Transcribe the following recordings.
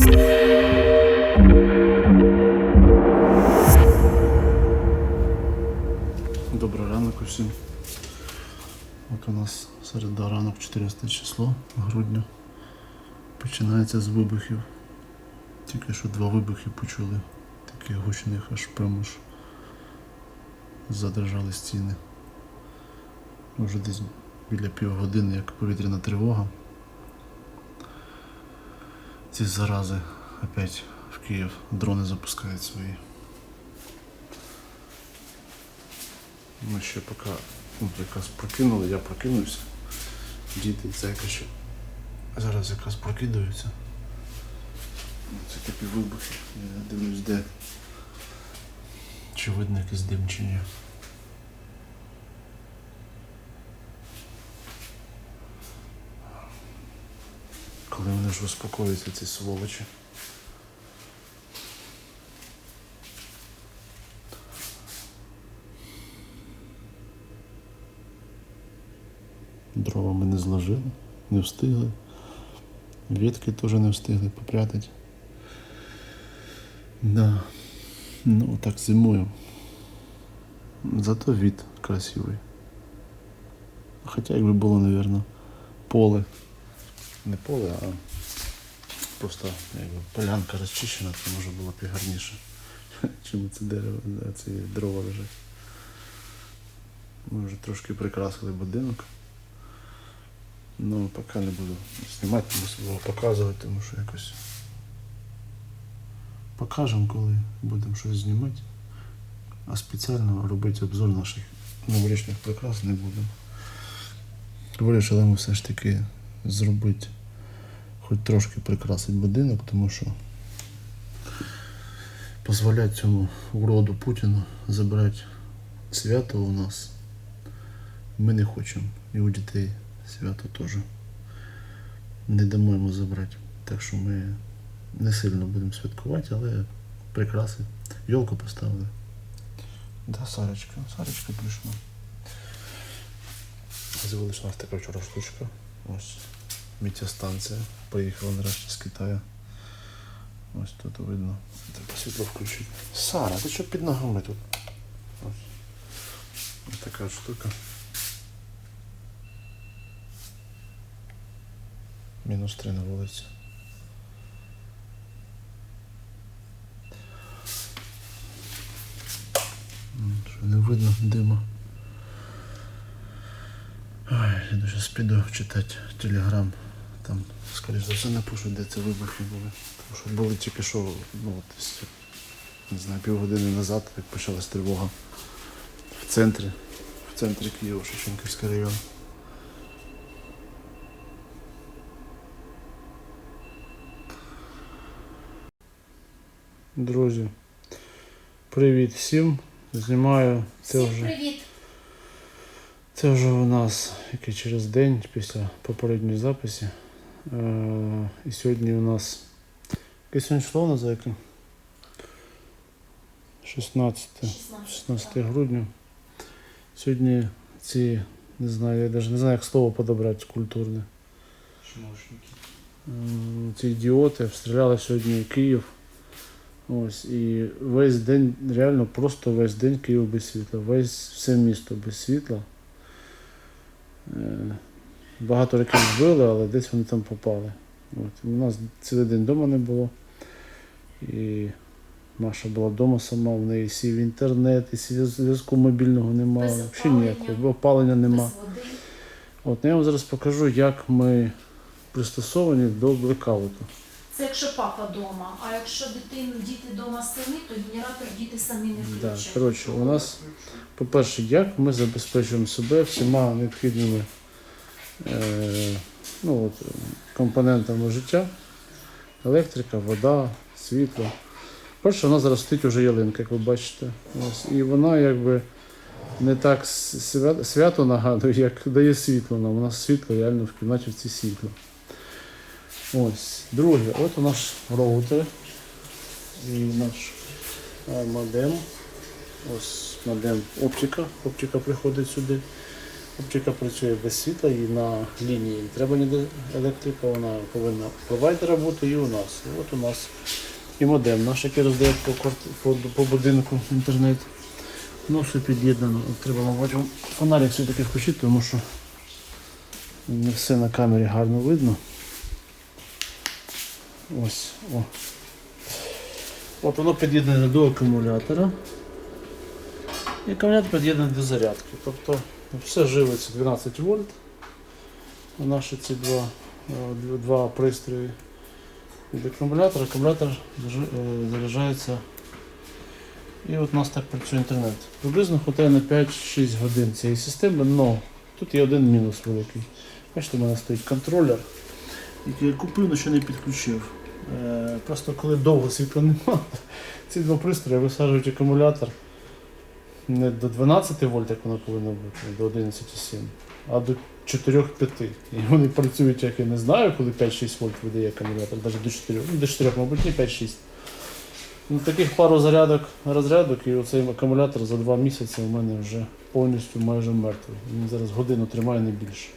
Добрий ранок усім. От у нас середа ранок 14 число грудня. Починається з вибухів. Тільки що два вибухи почули. Таких гучних аж прямо ж задрижали стіни. Вже десь біля півгодини, як повітряна тривога. Ці зарази опять в Київ дрони запускають свої. Ми ще поки ну, якраз прокинули, я прокинувся. Діти це якось ще зараз якраз прокидаються. Це такі вибухи. Я дивлюсь, де. Чи видно якийсь дим чи ні. Коли вони ж успокоюються, ці сволочі. Дрова ми не зложили, не встигли. Ветки теж не встигли попрятати. Да. Ну, так зимою. Зато вид красивий. Хоча якби було, мабуть, поле. Не поле, а просто якби полянка розчищена, то може було б і гарніше. Чим це дерево, ці дрова лежать. Ми вже трошки прикрасили будинок. Ну, поки не буду знімати, мусимо показувати, тому що якось покажемо, коли будемо щось знімати. А спеціально робити обзор наших новорічних прикрас не будемо. Вирішили ми все ж таки зробити, хоч трошки прикрасити будинок, тому що дозволяти цьому уроду Путіну забирати свято у нас ми не хочемо. І у дітей свято теж не дамо йому забрати. Так що ми не сильно будемо святкувати, але прикраси. Йолку поставили. Да, Сарочка. Сарочка прийшла. З'явилася така вчора штучка. Ось метеостанція. Приїхала нарешті з Китаю. Ось тут видно. Треба світло включити. Сара, ти що під ногами тут? Ось. Ось така штука. Мінус 3 на вулиці. Що не видно дима. Ой, зараз піду читати телеграм. Там, скоріш за все, напишу, де це вибухи були. Тому що були тільки що, ну, от, не знаю, півгодини назад, як почалась тривога в центрі, в центрі Києва, Шевченківський район. Друзі, привіт всім. Знімаю це вже. привіт! Це вже у нас який через день після попередньої записі. Е, і сьогодні у нас. Яке сьогодні число у нас зайка? 16, 16, 16 грудня. Сьогодні ці, не знаю, я навіть не знаю, як слово подобрати культурне. М, Ці ідіоти обстріляли сьогодні Київ. Ось, і весь день, реально просто весь день Київ без світла, весь все місто без світла. Е, Багато років збили, але десь вони там попали. От. У нас цілий день вдома не було. І Маша була вдома сама, в неї сів інтернет, і зв'яз- зв'язку мобільного немає, взагалі ніякого, опалення нема. От, ну, я вам зараз покажу, як ми пристосовані до блекауту. Це якщо папа вдома, а якщо дитину, діти вдома самі, то генератор діти самі не Да, включать. коротше, у нас, по-перше, як ми забезпечуємо себе всіма необхідними е, ну, от, компонентами життя: електрика, вода, світло. Перше, у нас уже ялинка, як ви бачите. Ось, і вона якби не так свя- свято нагадує, як дає світло нам. У нас світло реально в кімнаті в цій світло. Ось. Друге, от у наш роутер і наш е, модем. Ось модем оптика. Оптика приходить сюди. Оптика працює без світла і на лінії. Треба ніде електрика, вона повинна впливати роботу і у нас. І от у нас і модем наш, який роздає по, по, по будинку інтернет. Ну, все під'єднано. Треба, мабуть, фонарик все-таки включити, тому що не все на камері гарно видно. Ось, о. От воно під'єднане до акумулятора. І акумулятор під'єднаний до зарядки. Тобто все живиться 12 вольт. Наші ці два, е, два пристрої від акумулятора. Акумулятор е, заряджається. І от у нас так працює інтернет. Приблизно хватає на 5-6 годин цієї системи, але тут є один мінус великий. Бачите, у мене стоїть контролер, який я купив, але ще не підключив. Е, Просто коли довго світла немає, ці два пристрої висаджують акумулятор не до 12 вольт, як воно повинно бути, до 11,7, а до 4-5. І вони працюють, як я не знаю, коли 5-6 вольт видає акумулятор, навіть до 4, ну, до 4, мабуть, не 5-6. Ну, таких пару зарядок, розрядок, і оцей акумулятор за 2 місяці у мене вже повністю майже мертвий. Він зараз годину тримає не більше.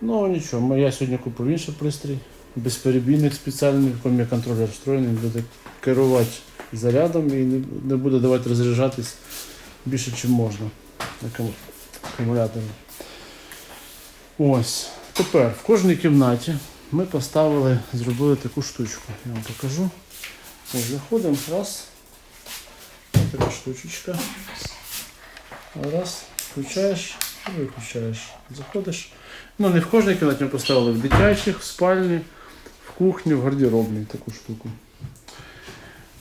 Ну нічого, я сьогодні купив інший пристрій, безперебійник спеціальний, в якому є контролер встроєний, буде керувати зарядом і не буде давати розряджатись більше, ніж можна акумулятором. Ось. Тепер в кожній кімнаті ми поставили, зробили таку штучку. Я вам покажу. Ось заходимо, раз. Ось така штучечка. Раз, включаєш і виключаєш. Заходиш. Ну, не в кожній кімнаті ми поставили в дитячих, в спальні, в кухні, в гардеробній таку штуку.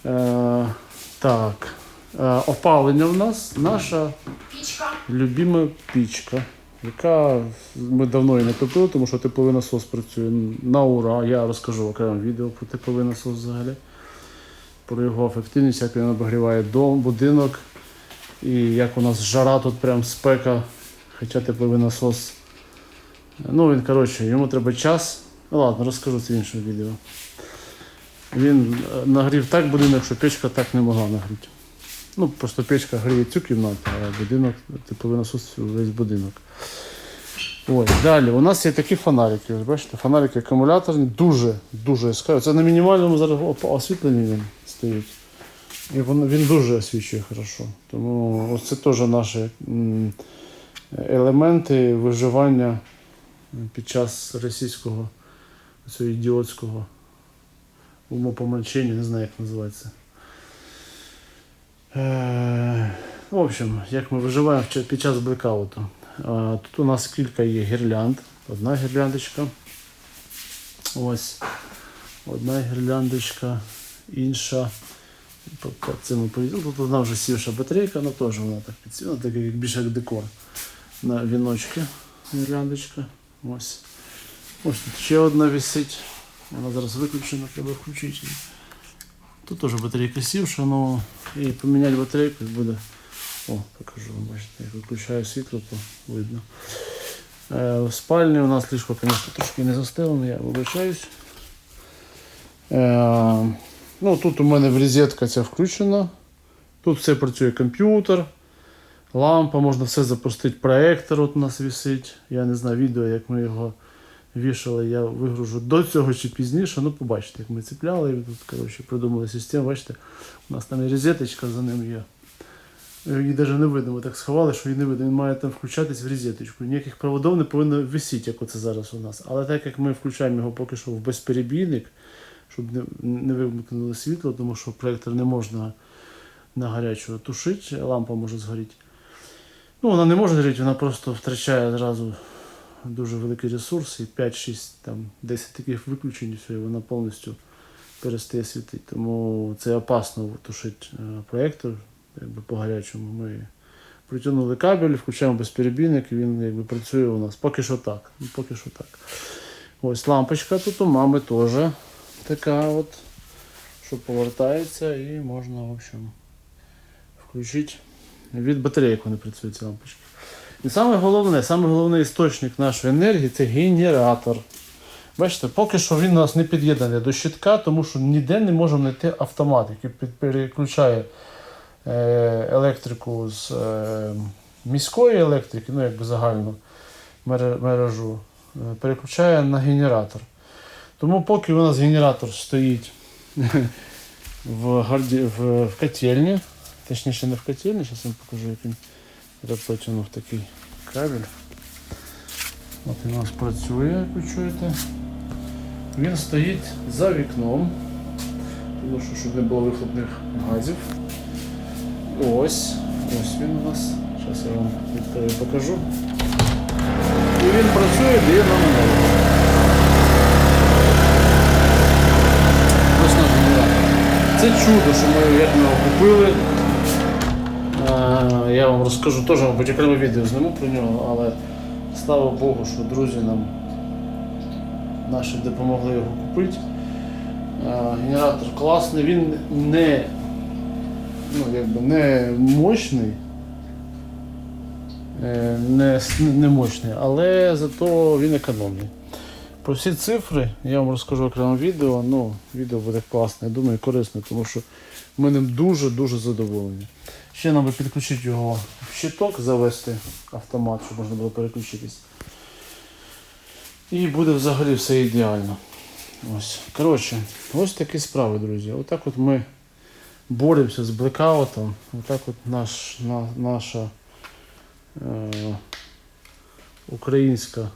Е, так. Е, опалення в нас наша Пічка. любима пічка, яка ми давно її не топили, тому що тепловий насос працює на ура. Я розкажу окремо відео про тепловий насос взагалі, про його ефективність, як він обігріває дом, будинок. І як у нас жара тут прям спека, хоча тепловий насос. Ну він, коротше, йому треба час. Ну ладно, розкажу це в відео. Він е, нагрів так будинок, що печка так не могла нагріти. Ну, просто печка гріє цю кімнату, а будинок, тепловий насос весь будинок. Ось, далі. У нас є такі фонарики. Бачите, фонарики акумуляторні, дуже, дуже яскраві. Це на мінімальному зараз освітленні він стоїть. І він, він дуже освічує хорошо. Тому ось це теж наші елементи виживання під час російського цього ідіотського умопомрачення, не знаю, як називається. Е, В общем, як ми виживаємо під час блекауту. Тут у нас кілька є гірлянд. Одна гірляндочка. Ось. Одна гірляндочка, інша. Цьому. Тут одна вже сівша батарейка, але теж вона так підсіла, так як більше як декор. На віночки гірляндочка. Ось. Ось тут ще одна висить. Вона зараз виключена, треба включити. Тут теж батарейка сівша, але і поміняти батарейку буде. О, покажу вам, бачите, як виключаю світло, то видно. Е, в спальні у нас ліжко, звісно, трошки не застелене, я вибачаюсь. Е, ну, тут у мене розетка ця включена. Тут все працює комп'ютер, лампа, можна все запустити. Проектор от у нас висить. Я не знаю відео, як ми його вішали, я вигружу до цього чи пізніше. Ну, побачите, як ми цепляли. І тут, коротше, придумали систему. Бачите, у нас там і розеточка за ним є. Її навіть не видно, ми так сховали, що її не видно. Він має там включатись в розеточку. Ніяких проводів не повинно висіти, як оце зараз у нас. Але так як ми включаємо його поки що в безперебійник, щоб не, вимкнули світло, тому що проєктор не можна на гарячого тушити, лампа може згоріти. Ну, вона не може згоріти, вона просто втрачає одразу дуже великий ресурс, і 5-6, там, 10 таких виключень, і все, і вона повністю перестає світити. Тому це опасно тушити е, проєктор якби, по гарячому. Ми притягнули кабель, включаємо безперебійник, і він якби, працює у нас. Поки що так. Ну, поки що так. Ось лампочка тут у мами теж така от, що повертається і можна, в общем, включити. Від батарейок вони працюють ці лампочки. І саме головне, саме головний істочник нашої енергії це генератор. Бачите, поки що він у нас не під'єднаний до щитка, тому що ніде не можемо знайти автомат, який переключає е, електрику з е, міської електрики, ну якби загальну мережу, е, переключає на генератор. Тому поки у нас генератор стоїть в, в, в котельні, точніше не в котельні, зараз я вам покажу, як він запотягнув такий кабель. От він у нас працює, як ви чуєте. Він стоїть за вікном, тому що щоб не було вихлопних газів. Ось, ось він у нас. Зараз я вам відкрию покажу. І він працює, дає нам генератор. Це чудо, що ми його купили. Я вам розкажу теж, мабуть, окреме відео зніму про нього, але слава Богу, що друзі нам наші допомогли його купити. Генератор класний, він не, ну, якби не мощний, е, не, не мощний, але зато він економний. Про всі цифри я вам розкажу окремо відео. Ну, відео буде класне, я думаю, корисне, тому що ми ним дуже-дуже задоволені. Ще би підключити його в щиток, завести автомат, щоб можна було переключитись. І буде взагалі все ідеально. Ось. Коротше, ось такі справи, друзі. Отак от ми боремося з блекаутом. Отак от наш, на, наша е, українська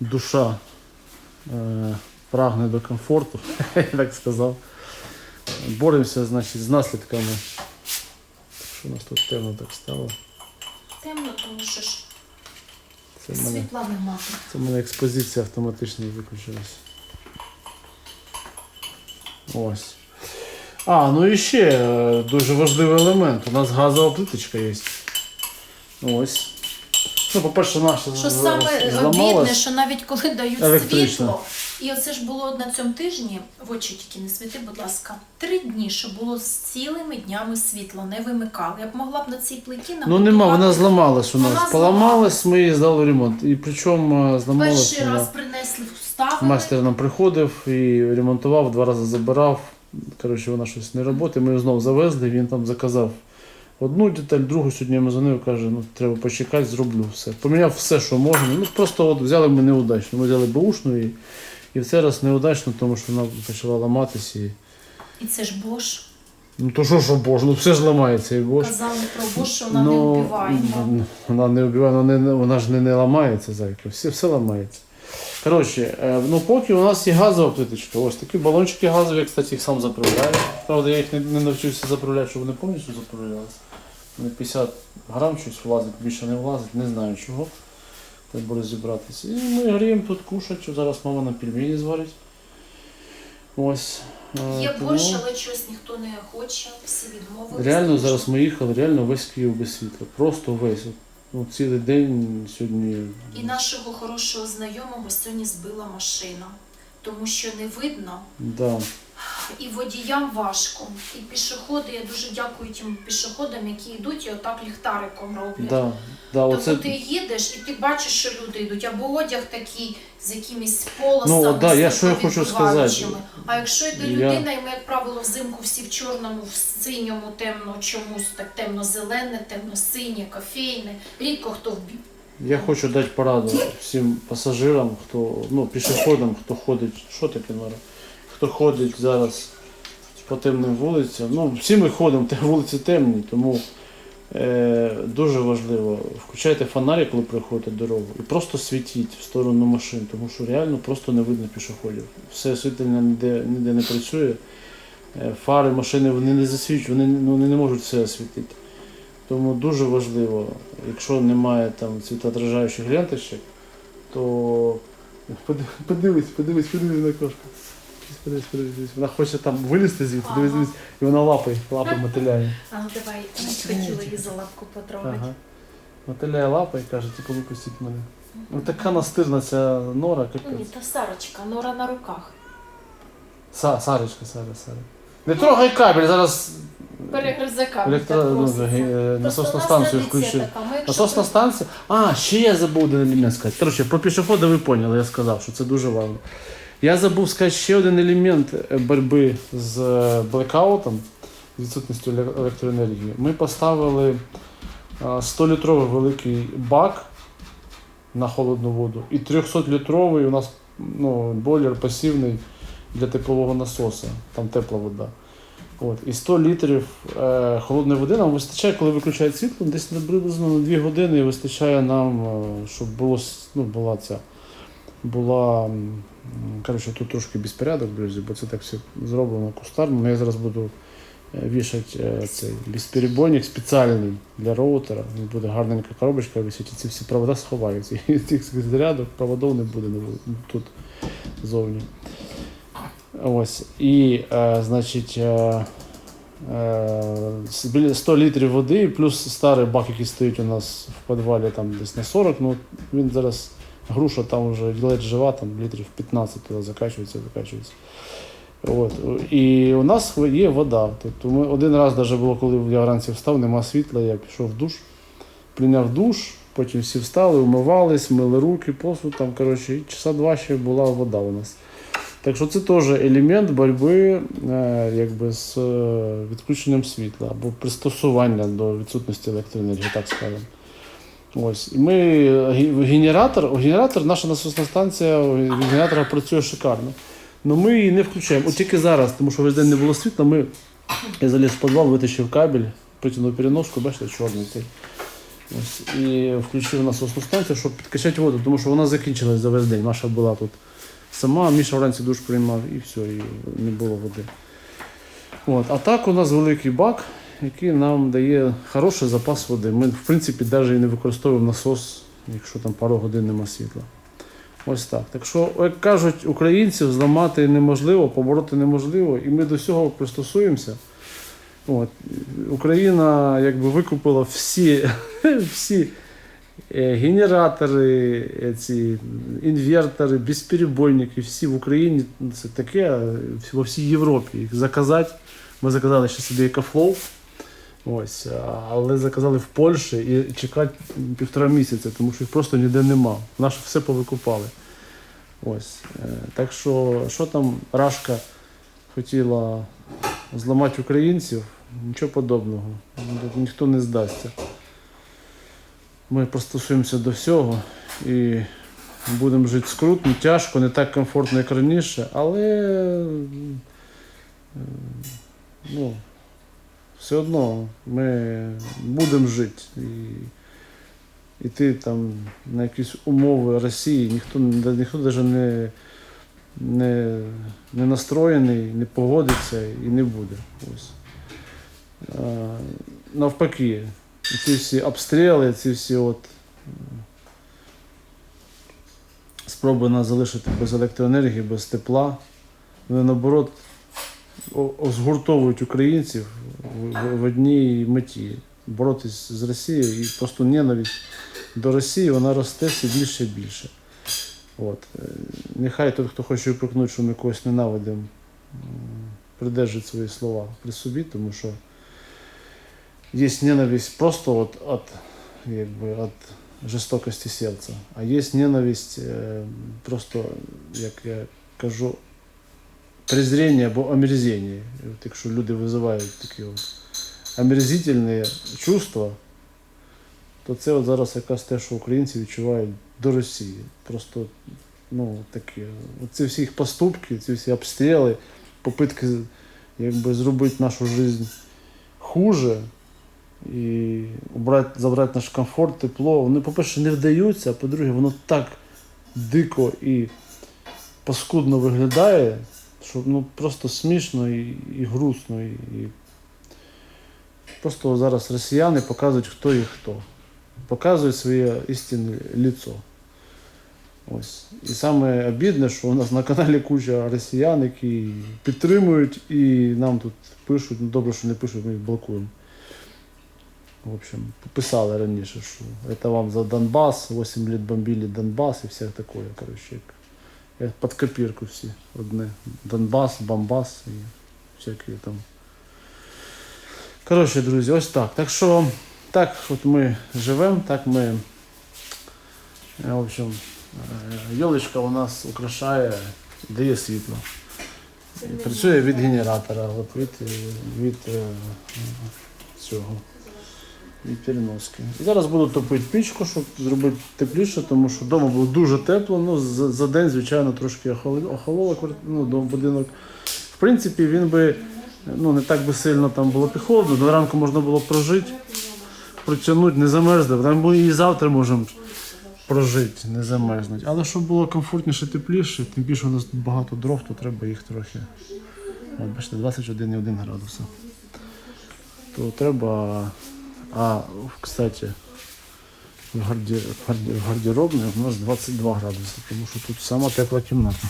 душа е, прагне до комфорту, я так сказав. Боремося значить, з наслідками. Що у нас тут темно так стало? Темно, тому що ж Це в мене, світла немає. це в мене експозиція автоматично виключилась. Ось. А, ну і ще е, дуже важливий елемент. У нас газова плиточка є. Ось. Ну, по-перше, наша Що саме зламалась. обідне, що навіть коли дають Електрично. світло, і оце ж було на цьому тижні, в очі тільки не світи, будь ласка, три дні, що було з цілими днями світло, не вимикали. Я б могла б на цій плиті Ну нема, вона зламалась у нас. Вона Поламалась, ми її здали в ремонт. І причому е, зламалась Перший вона. раз принесли, вставили. Майстер нам приходив і ремонтував, два рази забирав. Коротше, вона щось не працює. Ми її знову завезли, він там заказав одну деталь, другу сьогодні я дзвонив, каже, ну треба почекати, зроблю все. Поміняв все, що можна. Ну просто от взяли ми неудачно. Ми взяли бушну і, і в цей раз неудачно, тому що вона почала ламатись. І... І це ж Бош. Ну то що, що боже, ну все ж ламається і бош. Казали про Бош, що вона не ну, Вона не вбиває, вона, не, вона ж не, не ламається, зайка. Все, все ламається. Коротше, е, ну поки у нас є газова плиточка. Ось такі балончики газові, я, кстати, їх сам заправляю. Правда, я їх не, не навчився заправляти, щоб вони повністю заправлялися. Вони 50 грам щось влазить, більше не влазить, не знаю чого. Треба розібратися. І ми гріємо тут кушать. Зараз мама на пельмені зварить. Ось. е, Є тому- Борщ, але чогось ніхто не хоче, всі відмовилися. Реально зараз ми їхали, реально весь Київ без світла. Просто весь. Ну, цілий день сьогодні. І нашого хорошого знайомого сьогодні збила машина, тому що не видно, Да. І водіям важко. І пішоходи, я дуже дякую тим пішоходам, які йдуть і отак ліхтариком роблять. Да. Да, Тобто оце... ти їдеш і ти бачиш, що люди йдуть, або одяг такий з якимись полосами, Ну, да, я що я хочу світловідбиваючими. сказати. А якщо йде Я- людина, і ми, як правило, взимку всі в чорному, в синьому, темно, чомусь так темно-зелене, темно-синє, кофейне, рідко хто в бі- Я хочу дати пораду всім пасажирам, хто, ну, пішоходам, хто ходить. Що таке Нора? Хто ходить зараз по темним вулицям. Ну, всі ми ходимо, те вулиці темні, тому е, дуже важливо. Включайте фонарик, коли приходите дорогу, і просто світіть в сторону машин, тому що реально просто не видно пішоходів. Все освітлення ніде, ніде не працює. Е, Фари, машини вони не засвічують, вони, ну, вони не можуть все освітити. Тому дуже важливо, якщо немає там світоотражаючих ленточок, то подивись, подивись, подивись на кошку. Подивись, подивись, подивись. Вона хоче там вилізти звідти, дивись, Ага. дивись, і вона лапає, лапи мотиляє. А ну давай, хотіла її за лапку потрогати. Ага. Мотиляє лапою і каже, типу випустіть мене. Ну така настирна ця нора, Ну, ні, та Сарочка, нора на руках. Са, Сарочка, Сара, Сара. Не трогай кабель, зараз Перегризе кабель. електро... так ну, е, Просто насосну у нас станцію традиція включив. така, ми якщо Насосна станція. А, ще я забув один елемент сказати. Коротше, про пішохода ви поняли, я сказав, що це дуже важливо. Я забув сказати ще один елемент е, боротьби з е, блекаутом, відсутністю електроенергії. Ми поставили 100-літровий великий бак на холодну воду і 300-літровий у нас ну, бойлер пасивний для теплового насоса, там тепла вода. От. І 100 літрів е, холодної води нам вистачає, коли виключають світло, десь приблизно на 2 години вистачає нам, е, щоб було, ну, була ця. Була. Коротше, тут трошки безпорядок, друзі, бо це так все зроблено кустарно. Ну, Я зараз буду е, вішати е, цей безперебойник спеціальний для роутера. Буде гарненька коробочка висіти, ці всі провода сховаються. І цих зарядок проводів не буде тут зовні. Ось. І, е, значить, е, е, біля 100 літрів води, плюс старий бак, який стоїть у нас в підвалі там десь на 40, ну він зараз груша там вже ледь жива, там літрів 15 туди закачується, закачується. От. І у нас є вода. Тобто ми один раз навіть було, коли я вранці встав, нема світла, я пішов в душ, прийняв душ, потім всі встали, умивались, мили руки, посуд, там, коротше, і часа два ще була вода у нас. Так що це теж елемент боротьби е, якби, з е, відключенням світла або пристосування до відсутності електроенергії, так скажемо. Ось. Ми генератор, генератор, наша насосна станція о, від генератора працює шикарно. Але ми її не включаємо. От тільки зараз, тому що весь день не було світла, ми я заліз в підвал, витащив кабель, притягнув переноску, бачите, чорний цей. Ось, і включив насосну станцію, щоб підкачати воду, тому що вона закінчилась за весь день. Маша була тут сама, Міша вранці душ приймав і все, і не було води. От. А так у нас великий бак, який нам дає хороший запас води. Ми, в принципі, навіть і не використовуємо насос, якщо там пару годин нема світла. Ось так. Так що, як кажуть, українців зламати неможливо, побороти неможливо, і ми до цього пристосуємося. От. Україна якби викупила всі, всі е, генератори, е, ці інвертори, безперебойники, всі в Україні. Це таке во всій Європі. Їх заказати. Ми заказали ще собі екофлоу. Ось, але заказали в Польщі і чекати півтора місяця, тому що їх просто ніде нема. Наше все повикупали. Ось. е, Так що, що там Рашка хотіла зламати українців, нічого подобного. Ніхто не здасться. Ми пристосуємося до всього і будемо жити скрутно, тяжко, не так комфортно, як раніше, але е, ну, все одно ми будемо жити. І, і ти там на якісь умови Росії, ніхто, ніхто навіть не, не, не настроєний, не погодиться і не буде. Ось. Е, навпаки, ці всі обстріли, ці всі от спроби нас залишити без електроенергії, без тепла, вони наоборот згуртовують українців в, одній меті боротись з Росією і просто ненависть до Росії вона росте все більше і більше. От. Е, Нехай той, хто хоче виприкнути, що ми когось ненавидимо, придержить свої слова при собі, тому що є ненависть просто от, от, якби, от жорстокості серця, а є ненависть е, просто, як я кажу, презрення або омерзення. І От якщо люди визивають такі от омерзительні чувства, то це от зараз якраз те, що українці відчувають до Росії. Просто ну, такі. Ці всі їх поступки, ці всі обстріли, попитки якби, зробити нашу життя хуже і убрати, забрати наш комфорт, тепло, вони, по-перше, не вдаються, а по-друге, воно так дико і паскудно виглядає, що ну, просто смішно і, і грустно. І, і... Просто зараз росіяни показують, хто і хто. Показують своє істинне лицо. Ось. І саме обідне, що у нас на каналі куча росіян, які підтримують і нам тут пишуть, ну добре, що не пишуть, ми їх блокуємо. В общем, писали раніше, що це вам за Донбас, 8 лет бомбили Донбас і все таке. Коротше, під копірку всі одне. Донбас, Бомбас і всякі там. Коротше, друзі, ось так. Так що так от ми живемо, так ми. е, В общем, Йолочка у нас украшає, дає світло. Працює від генератора, от від, е, від е, цього. І переноски. І зараз буду топити пічку, щоб зробити тепліше, тому що вдома було дуже тепло. Ну, за, за день, звичайно, трошки охололо ну, будинок. В принципі, він би ну, не так би сильно там було б холодно, до ранку можна було прожити, протягнути, не замерзли. Там ми і завтра можемо прожити, не замерзнуть. Але щоб було комфортніше, тепліше, тим більше у нас тут багато дров, то треба їх трохи. От, бачите, 21,1 градуса. То треба. А, кстати, в, гарді... в гарді- в гардеробній у нас 22 градуси, тому що тут сама тепла кімната.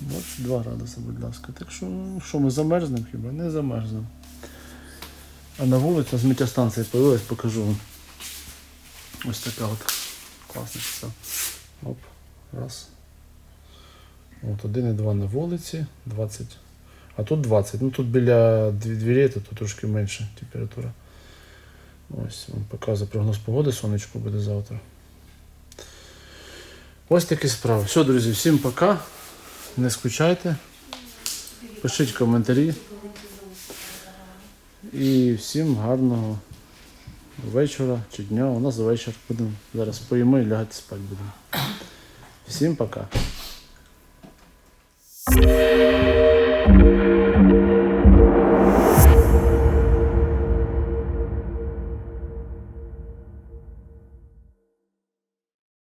22 градуси, будь ласка. Так що, що ми замерзнемо хіба? Не замерзнемо. А на вулиці зміття станція появилась, покажу вам. Ось така от класна часа. Оп, раз. От один і два на вулиці, 20. А тут 20. Ну тут біля дверей, то трошки менше температура. Ось вам показує прогноз погоди, сонечко буде завтра. Ось такі справи. Все, друзі, всім пока. Не скучайте. Пишіть коментарі. І всім гарного вечора чи дня. У нас вечір будемо. Зараз поїмо і лягати спати будемо. Всім пока.